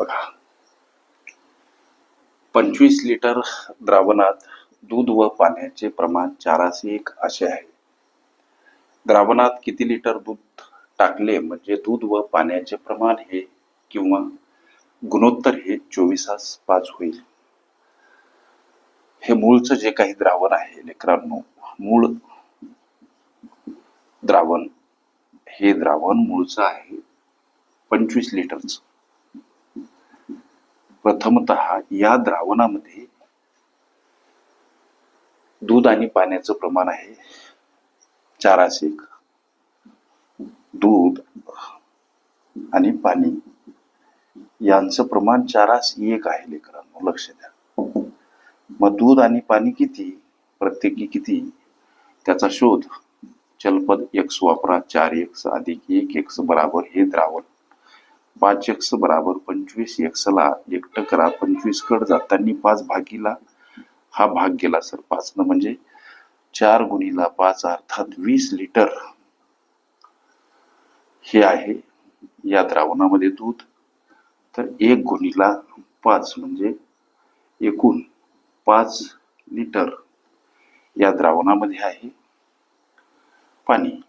बघा. पंचवीस लिटर द्रावणात दूध व पाण्याचे प्रमाण चाराशे एक असे आहे. द्रावणात किती लिटर दूध टाकले म्हणजे दूध व पाण्याचे प्रमाण हे किंवा गुणोत्तर हे चोवीसास पाच होईल. हे मूळचं जे काही द्रावण आहे लेकरांनो मूळ द्रावण हे द्रावण मूळचं आहे पंचवीस लिटरचं. प्रथमत या द्रावणामध्ये दूध आणि पाण्याचं प्रमाण आहे. चाराशे दूध आणि पाणी. यांचं प्रमाण चारास एक आहे लेकरांनो लक्ष द्या. मग दूध आणि पाणी किती? प्रत्येकी किती? त्याचा शोध चलपद एक्स वापरा चार एक्स अधिक एक एक्स बराबर हे द्रावण. पाच एक्स बराबर पंचवीस एक्सला एकटं करा पंचवीस कड जाताना पाच भागीला हा भाग गेला सर पाच न म्हणजे चार गुणीला पाच अर्थात वीस लिटर हे आहे या द्रावणामध्ये दूध. तर एक गुणीला पाच म्हणजे एकूण पाच लिटर या द्रावणामध्ये आहे पाणी.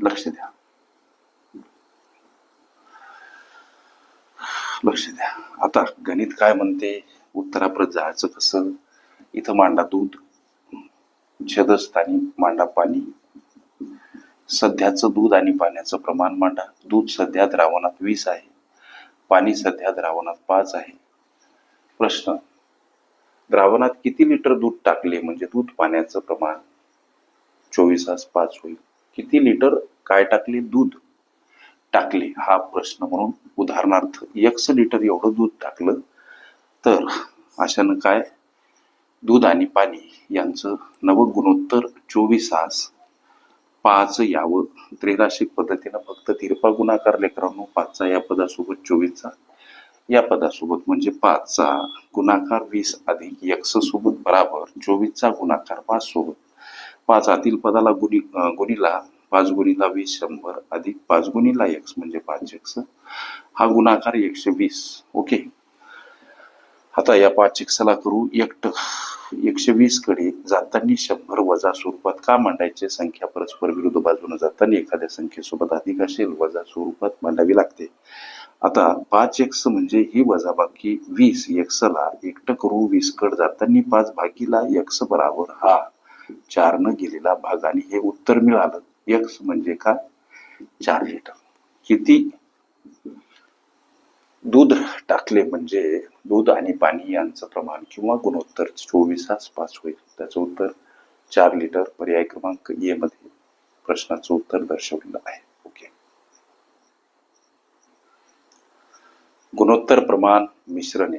लक्ष द्या. लक्ष द्या. आता गणित काय म्हणते? उत्तराप्रत जायचं कसं? इथं मांडा दूध छेदस्थानी मांडा पाणी. सध्याचं दूध आणि पाण्याचं प्रमाण मांडा. दूध सध्या द्रावणात वीस आहे. पाणी सध्या द्रावणात पाच आहे. प्रश्न. द्रावणात किती लिटर दूध टाकले? म्हणजे दूध पाण्याचं प्रमाण चोवीसास पाच होईल. किती लिटर काय टाकले? दूध. टाकले हा प्रश्न म्हणून उदाहरणार्थ एकशे लिटर एवढं दूध टाकलं तर अशानं काय? दूध आणि पाणी यांचं नवगुणोत्तर चोवीसास पाच यावं. त्रिराशिक पद्धतीनं फक्त तिरपा गुणाकार लेकरांनो पाचचा या पदासोबत चोवीसचा. या पदासोबत म्हणजे पाचचा गुणाकार वीस अधिक एक्स सोबत बराबर चोवीसचा गुणाकार पाच सोबत पाच आतील पदाला गुणी गुणीला पाच गुणीला वीस शंभर अधिक पाच गुणीला एक्स म्हणजे पाच एक्स हा गुणाकार एकशे वीस. ओके आता या पाच एक्सला करू एकट. एकशे वीसकडे जाताना शंभर वजा स्वरूपात का मांडायचे? संख्या परस्पर विरुद्ध बाजूने जाताना एखाद्या संख्येसोबत अधिक असेल वजा स्वरूपात मांडावी लागते. आता पाच एक्स म्हणजे ही वजाबाकी वीस एक्सला एकट करू वीस कड जाताना पाच भागीला एक्स बराबर हा चार न गेलेला भाग आणि हे उत्तर मिळालं. एक्स म्हणजे काय? चार लिटर किती? दूध टाकले म्हणजे दूध आणि पाणी यांचं प्रमाण किंवा गुणोत्तर चोवीसास पाच होईल. त्याचं उत्तर चार लिटर पर्याय क्रमांक ए मध्ये प्रश्नाचं उत्तर दर्शवलेलं आहे. ओके गुणोत्तर प्रमाण मिश्रणे